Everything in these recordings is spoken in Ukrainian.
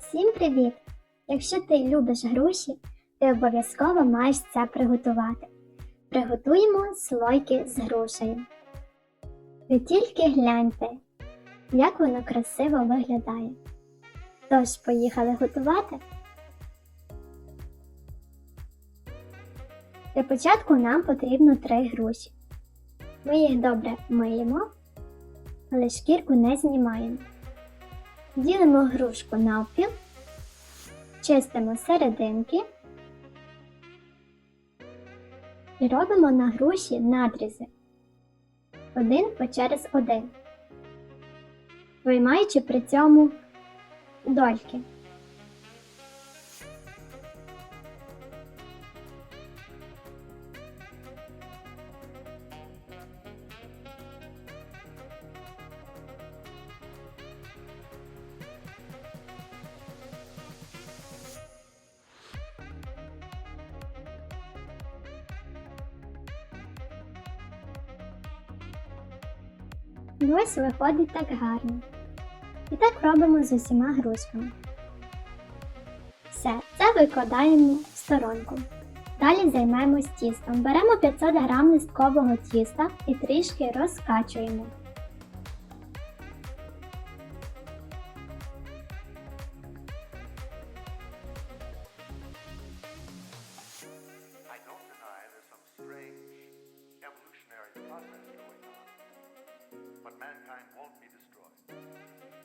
Всім привіт! Якщо ти любиш груші, ти обов'язково маєш це приготувати. Приготуємо слойки з грушею. Ви тільки гляньте, як воно красиво виглядає. Тож, поїхали готувати. Для початку нам потрібно три груші. Ми їх добре миємо, але шкірку не знімаємо. Ділимо грушку навпіл, чистимо серединки і робимо на груші надрізи один по через один, виймаючи при цьому дольки. І ось виходить так гарно. І так робимо з усіма грузками. Все, це викладаємо в сторонку. Далі займемось тістом. Беремо 500 г листкового тіста і трішки розкачуємо.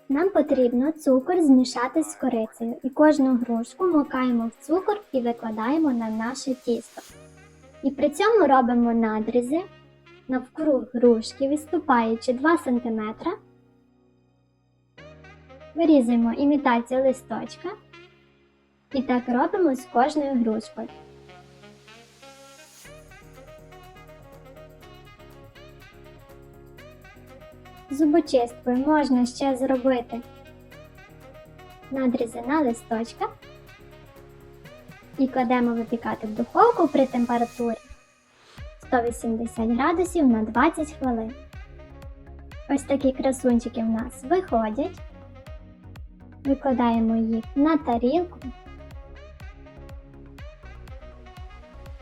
Нам потрібно цукор змішати з корицею і кожну грушку макаємо в цукор і викладаємо на наше тісто. І при цьому робимо надрізи навкруг грушки, відступаючи 2 см. Вирізуємо імітацію листочка. І так робимо з кожною грушкою. Зубочисткою можна ще зробити надрізи на листочках і кладемо випікати в духовку при температурі 180 градусів на 20 хвилин. Ось такі красунчики в нас виходять. Викладаємо їх на тарілку.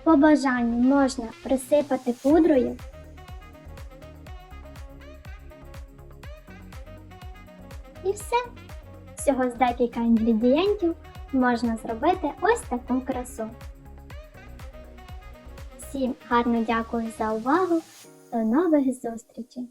По бажанню можна присипати пудрою І все. Всього з декілька інгредієнтів можна зробити ось таку красу. Всім гарно дякую за увагу. До нових зустрічей!